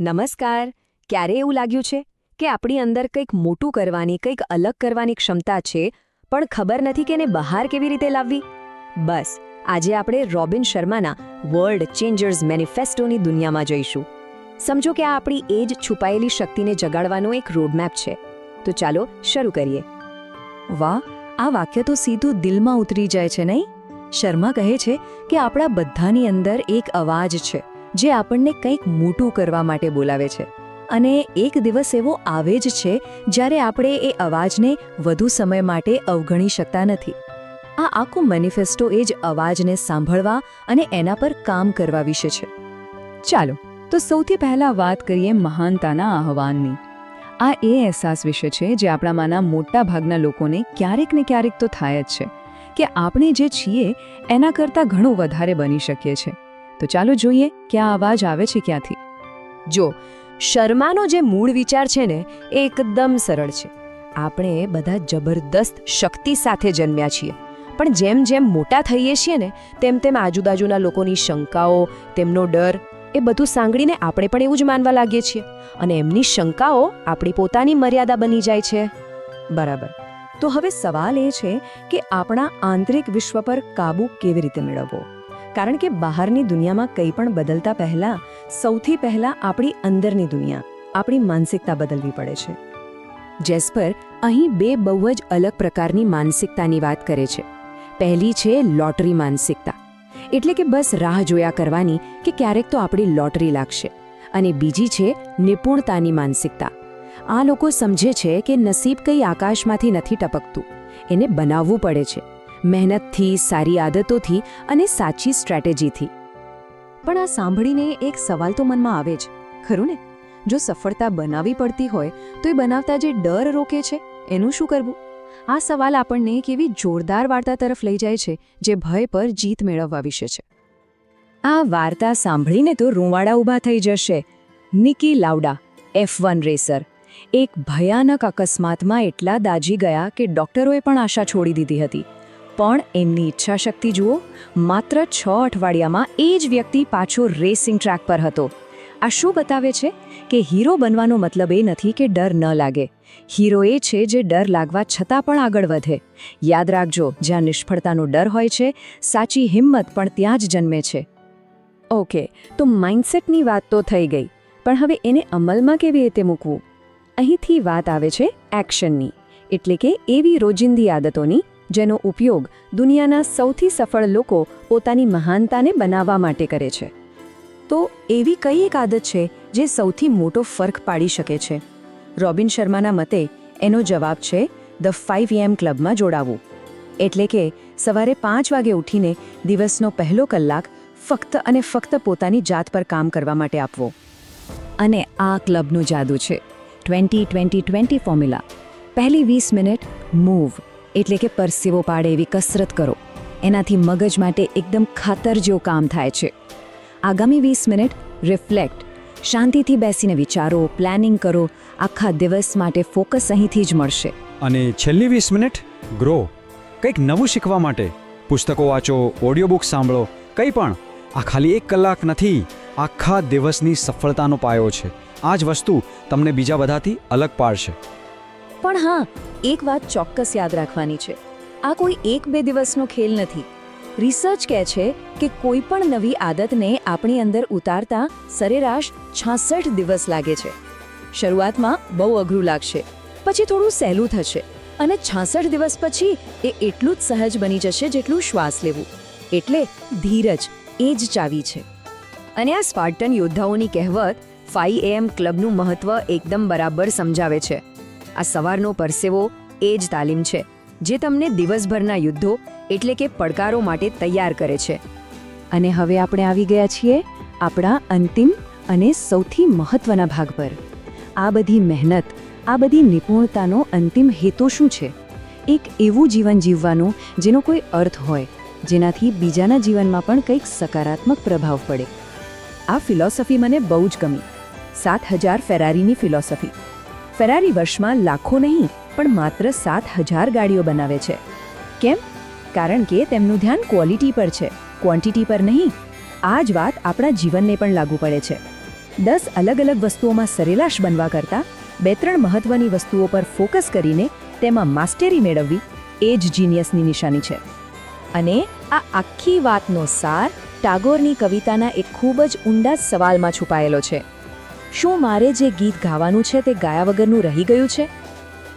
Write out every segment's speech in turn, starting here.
નમસ્કાર. ક્યારે એવું લાગ્યું છે કે આપણી અંદર કંઈક મોટું કરવાની, કંઈક અલગ કરવાની ક્ષમતા છે, પણ ખબર નથી કે એને બહાર કેવી રીતે લાવવી? બસ, આજે આપણે રોબિન શર્માના વર્લ્ડ ચેન્જર્સ મેનિફેસ્ટોની દુનિયામાં જઈશું. સમજો કે આ આપણી એ જ છુપાયેલી શક્તિને જગાડવાનો એક રોડમેપ છે. તો ચાલો શરૂ કરીએ. વાહ, આ વાક્ય તો સીધું દિલમાં ઉતરી જાય છે નહીં? શર્મા કહે છે કે આપણા બધાની અંદર એક અવાજ છે. જે આપણને કંઈક મોટું કરવા માટે બોલાવે છે. અને એક દિવસ એવો આવે જ છે, જ્યારે આપણે એ અવાજને વધુ સમય માટે અવગણી શકતા નથી. આ આખો મેનિફેસ્ટો એ જ અવાજને સાંભળવા અને એના પર કામ કરવા વિશે છે. ચાલો, તો સૌથી પહેલાં વાત કરીએ મહાનતાના આહવાનની. આ એ અહેસાસ વિશે છે, જે આપણામાંના મોટાભાગના લોકોને ક્યારેક ને ક્યારેક તો થાય જ છે, કે આપણે જે છીએ, એના કરતાં ઘણું વધારે બની શકીએ છીએ. તો ચાલો જોઈએ કે આ અવાજ આવે છે ક્યાંથી. જો, શર્માનો જે મૂળ વિચાર છે ને, એ એકદમ સરળ છે. આપણે બધા જબરદસ્ત શક્તિ સાથે જન્મ્યા છીએ. પણ જેમ જેમ મોટા થઈએ છીએ ને, તેમ તેમ આજુબાજુના લોકોની શંકાઓ, તેમનો ડર, એ બધું સાંગળીને આપણે પણ એવું જ માનવા લાગીએ છીએ. અને એમની શંકાઓ આપણી પોતાની મર્યાદા બની જાય છે. બરાબર. તો હવે સવાલ એ છે કે આપણા આંતરિક વિશ્વ પર કાબૂ કેવી રીતે મેળવવો? કારણ કે બહારની દુનિયામાં કંઈ પણ બદલતા પહેલાં, સૌથી પહેલાં આપણી અંદરની દુનિયા, આપણી માનસિકતા બદલવી પડે છે. જેસ્પર અહીં બે બહુ જ અલગ પ્રકારની માનસિકતાની વાત કરે છે. પહેલી છે લોટરી માનસિકતા. એટલે કે બસ રાહ જોયા કરવાની કે ક્યારેક તો આપણી લોટરી લાગશે. અને બીજી છે નિપુણતાની માનસિકતા. આ લોકો સમજે છે કે નસીબ કંઈ આકાશમાંથી નથી ટપકતું. એને બનાવવું પડે છે. મહેનતથી, સારી આદતોથી અને સાચી સ્ટ્રેટેજીથી. પણ આ સાંભળીને એક સવાલ તો મનમાં આવે જ, ખરું ને? જો સફળતા બનાવવી પડતી હોય, તો એ બનાવતા જે ડર રોકે છે, એનું શું કરવું? આ સવાલ આપણને એક એવી જોરદાર વાર્તા તરફ લઈ જાય છે, જે ભય પર જીત મેળવવા વિશે છે. આ વાર્તા સાંભળીને તો રૂંવાડા ઊભા થઈ જશે. Niki Lauda F one racer, એક ભયાનક અકસ્માતમાં એટલા દાજી ગયા કે ડોક્ટરોએ પણ આશા છોડી દીધી હતી. પણ એમની ઈચ્છાશક્તિ જુઓ. માત્ર છ અઠવાડિયામાં એ જ વ્યક્તિ પાછો રેસિંગ ટ્રેક પર હતો. આ શું બતાવે છે? કે હીરો બનવાનો મતલબ એ નથી કે ડર ન લાગે. હીરો એ છે જે ડર લાગવા છતાં પણ આગળ વધે. યાદ રાખજો, જ્યાં નિષ્ફળતાનો ડર હોય છે, સાચી હિંમત પણ ત્યાં જ જન્મે છે. ઓકે, તો માઇન્ડસેટની વાત તો થઈ ગઈ, પણ હવે એને અમલમાં કેવી રીતે મૂકવું? અહીંથી વાત આવે છે એક્શનની, એટલે કે એવી રોજિંદી આદતોની જેનો ઉપયોગ દુનિયાના સૌથી સફળ લોકો પોતાની મહાનતાને બનાવવા માટે કરે છે. તો એવી કઈ એક આદત છે જે સૌથી મોટો ફર્ક પાડી શકે છે? રોબિન શર્માના મતે એનો જવાબ છે, ધ ફાઇવ એમ ક્લબમાં જોડાવું. એટલે કે, સવારે પાંચ વાગે ઉઠીને દિવસનો પહેલો કલાક ફક્ત અને ફક્ત પોતાની જાત પર કામ કરવા માટે આપવો. અને આ ક્લબનું જાદુ છે. Twenty twenty twenty formula. પહેલી વીસ મિનિટ મૂવ. એટલે કે પરસેવો પાડે એવી કસરત કરો. એનાથી મગજ માટે એકદમ ખાતર જેવું કામ થાય છે. આગામી વીસ મિનિટ રિફ્લેક્ટ. શાંતિથી બેસીને વિચારો, પ્લાનિંગ કરો. આખા દિવસ માટે ફોકસ અહીંથી જ મળશે. અને છેલ્લી વીસ મિનિટ ગ્રો. કંઈક નવું શીખવા માટે. પુસ્તકો વાંચો ઓડિયો બુક સાંભળો. કંઈ પણ. આ ખાલી એક કલાક નથી. આખા દિવસની સફળતાનો પાયો છે. આ જ વસ્તુ તમને બીજા બધાથી અલગ પાડશે. પણ હા, એક વાત ચોક્કસ યાદ રાખવાની છે. આ કોઈ એક બે દિવસનો ખેલ નથી. રિસર્ચ કહે છે કે કોઈ પણ નવી આદતને આપણી અંદર ઉતારતા સરેરાશ છાસઠ દિવસ લાગે છે. શરૂઆતમાં બહુ અઘરું લાગશે, પછી થોડું સહેલું થશે અને છાસઠ દિવસ પછી એ એટલું જ સહજ બની જશે જેટલું શ્વાસ લેવું. એટલે ધીરજ એ જ ચાવી છે. અને આ સ્પાર્ટન યોદ્ધાઓની કહેવત ફાઈ એમ ક્લબનું મહત્વ એકદમ બરાબર સમજાવે છે. આ સવારનો પરસેવો એ જ તાલીમ છે, જે તમને દિવસભરના યુદ્ધો એટલે કે પડકારો માટે તૈયાર કરે છે. અને હવે આપણે આવી ગયા છીએ આપણા અંતિમ અને સૌથી મહત્વના ભાગ પર. આ બધી મહેનત, આ બધી નિપુણતાનો અંતિમ હેતુ શું છે? એક એવું જીવન જીવવાનું જેનો કોઈ અર્થ હોય, જેનાથી બીજાના જીવનમાં પણ કંઈક સકારાત્મક પ્રભાવ પડે. આ ફિલોસોફી મને બહુ જ ગમી. સાત હજાર ફેરારીની ફિલોસોફી. ફેરારી વર્ષમાં લાખો નહીં, પણ માત્ર સાત હજાર ગાડીઓ બનાવે છે. કેમ? કારણ કે તેમનું ધ્યાન ક્વોલિટી પર છે, ક્વોન્ટિટી પર નહીં. આ જ વાત આપણા જીવનને પણ લાગુ પડે છે. દસ અલગ અલગ વસ્તુઓમાં સરેરાશ બનવા કરતાં બે ત્રણ મહત્વની વસ્તુઓ પર ફોકસ કરીને તેમાં માસ્ટરી મેળવવી એ જ જીનિયસની નિશાની છે. અને આ આખી વાતનો સાર ટાગોરની કવિતાના એક ખૂબ જ ઊંડા સવાલમાં છુપાયેલો છે. શું મારે જે ગીત ગાવાનું છે તે ગાયા વગરનું રહી ગયું છે?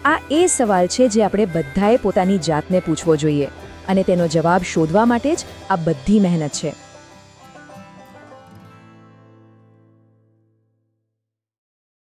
આ એ સવાલ છે જે આપણે બધાએ પોતાની જાતને પૂછવો જોઈએ અને તેનો જવાબ શોધવા માટે જ આ બધી મહેનત છે.